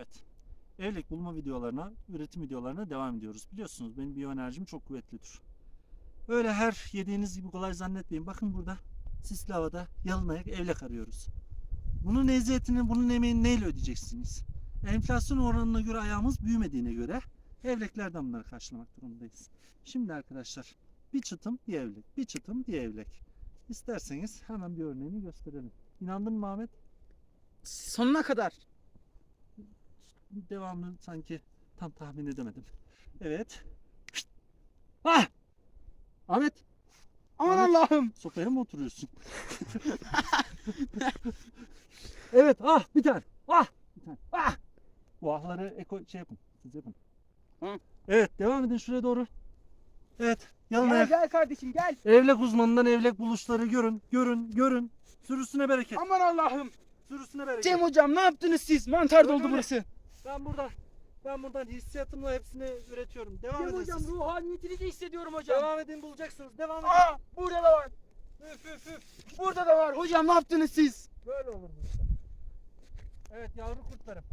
Evet. Evlilik bulma videolarına, üretim videolarına devam ediyoruz. Biliyorsunuz benim biyoenerjim çok kuvvetlidir. Öyle her yediğiniz gibi kolay zannetmeyin. Bakın burada sisli havada yalın ayak evlek arıyoruz. Bunun eziyetini, bunun emeğini neyle ödeyeceksiniz? Enflasyon oranına göre ayağımız büyümediğine göre evleklerden bunları karşılamak durumundayız. Şimdi arkadaşlar bir çıtım bir evlek, bir çıtım bir evlek. İsterseniz hemen bir örneğini gösterelim. İnandın mı Ahmet? Sonuna kadar. Devamını sanki tam tahmin edemedim. Evet. Ah! Ahmet Aman Ahmet. Allah'ım. sopaya mı oturuyorsun? evet ah bir tane. Ah bir tane. Ah! Bu ahları eko şey yapın. Siz yapın. Hı. Evet devam edin şuraya doğru. Evet yalın Gel gel kardeşim gel. Evlek uzmanından evlek buluşları görün. Görün görün. Sürüsüne bereket. Aman Allah'ım. Sürüsüne bereket. Cem hocam ne yaptınız siz? Mantar Öyle doldu öyle. burası. Ben burada ben buradan hissiyatımla hepsini üretiyorum. Devam edin hocam siz. ruhaniyetini de hissediyorum hocam. Devam edin bulacaksınız. Devam edin. Aa burada da var. Üf üf üf. Burada da var. Hocam ne yaptınız siz? Böyle olur bu işte. Evet yavru kurtlarım.